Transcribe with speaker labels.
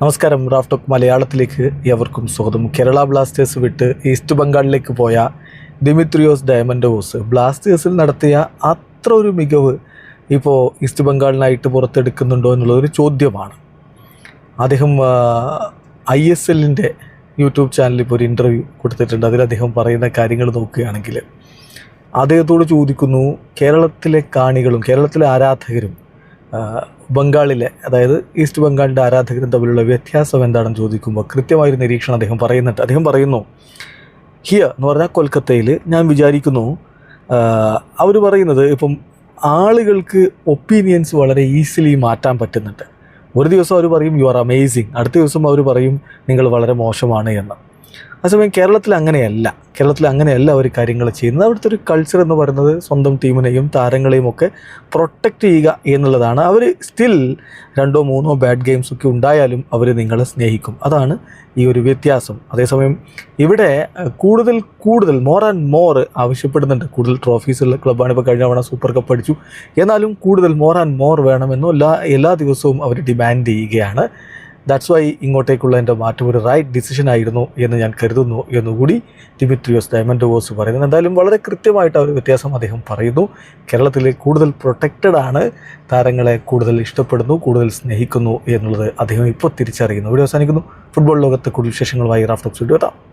Speaker 1: നമസ്കാരം Raf talk മലയാളത്തിലേക്ക് എവർക്കും സ്വാഗതം. കേരള ബ്ലാസ്റ്റേഴ്സ് വിട്ട് ഈസ്റ്റ് ബംഗാളിലേക്ക് പോയ ദിമിത്രിയോസ് ഡയമൻഡോസ് ബ്ലാസ്റ്റേഴ്സിൽ നടത്തിയ അത്ര ഒരു മികവ് ഇപ്പോൾ ഈസ്റ്റ് ബംഗാളിനായിട്ട് പുറത്തെടുക്കുന്നുണ്ടോ എന്നുള്ളതൊരു ചോദ്യമാണ്. അദ്ദേഹം ഐ എസ് എല്ലിന്റെ യൂട്യൂബ് ചാനലിൽ ഇപ്പോൾ ഒരു ഇന്റർവ്യൂ കൊടുത്തിട്ടുണ്ട്. അതിൽ അദ്ദേഹം പറയുന്ന കാര്യങ്ങൾ നോക്കുകയാണെങ്കിൽ അദ്ദേഹത്തോട് ചോദിക്കുന്നു കേരളത്തിലെ കാണികളും കേരളത്തിലെ ആരാധകരും ബംഗാളിലെ അതായത് ഈസ്റ്റ് ബംഗാളിന്റെ ആരാധകരും തമ്മിലുള്ള വ്യത്യാസം എന്താണെന്ന് ചോദിക്കുമ്പോൾ കൃത്യമായൊരു നിരീക്ഷണം അദ്ദേഹം പറയുന്നുണ്ട്. അദ്ദേഹം പറയുന്നു ഹിയ എന്ന് പറഞ്ഞാൽ കൊൽക്കത്തയിൽ ഞാൻ വിചാരിക്കുന്നു അവർ പറയുന്നത് ഇപ്പം ആളുകൾക്ക് ഒപ്പീനിയൻസ് വളരെ ഈസിലി മാറ്റാൻ പറ്റുന്നുണ്ട്. ഒരു ദിവസം അവർ പറയും യു ആർ അമേസിങ് അടുത്ത ദിവസം അവർ പറയും നിങ്ങൾ വളരെ മോശമാണ് എന്ന്. അതേസമയം കേരളത്തിൽ അങ്ങനെയല്ല. കേരളത്തിൽ അങ്ങനെയല്ല അവർ കാര്യങ്ങൾ ചെയ്യുന്നത്. അവിടുത്തെ ഒരു കൾച്ചർ എന്ന് പറയുന്നത് സ്വന്തം ടീമിനെയും താരങ്ങളെയും ഒക്കെ പ്രൊട്ടക്റ്റ് ചെയ്യുക എന്നുള്ളതാണ്. അവർ സ്റ്റിൽ രണ്ടോ മൂന്നോ ബാഡ് ഗെയിംസ് ഒക്കെ ഉണ്ടായാലും അവർ നിങ്ങളെ സ്നേഹിക്കും. അതാണ് ഈ ഒരു വ്യത്യാസം. അതേസമയം ഇവിടെ കൂടുതൽ കൂടുതൽ മോർ ആൻഡ് മോർ ആവശ്യപ്പെടുന്നുണ്ട്. കൂടുതൽ ട്രോഫീസ് ഉള്ള ക്ലബ്ബാണ് ഇപ്പോൾ കഴിഞ്ഞ തവണ സൂപ്പർ കപ്പ് അടിച്ചു. എന്നാലും കൂടുതൽ മോർ ആൻഡ് മോർ വേണമെന്നോ എല്ലാ എല്ലാ ദിവസവും അവർ ഡിമാൻഡ് ചെയ്യുകയാണ്. ദാറ്റ്സ് വൈ ഇങ്ങോട്ടേക്കുള്ള എന്റെ മാറ്റം ഒരു റൈറ്റ് ഡിസിഷൻ ആയിരുന്നു എന്ന് ഞാൻ കരുതുന്നു എന്നുകൂടി ദിമിത്രിയോസ് ഡയമൻഡ് വോസ് പറയുന്നത് എന്തായാലും വളരെ കൃത്യമായിട്ട് ആ ഒരു വ്യത്യാസം അദ്ദേഹം പറയുന്നു. കേരളത്തിൽ കൂടുതൽ പ്രൊട്ടക്റ്റഡ് ആണ് താരങ്ങളെ കൂടുതൽ ഇഷ്ടപ്പെടുന്നു കൂടുതൽ സ്നേഹിക്കുന്നു എന്നുള്ളത് അദ്ദേഹം ഇപ്പോൾ തിരിച്ചറിയുന്നു. ഇവിടെ അവസാനിക്കുന്നു. ഫുട്ബോൾ ലോകത്തെ കൂടുതൽ വിശേഷങ്ങളുമായി റാഫ്റ്റോക്സ് വീഡിയോ എത്താം.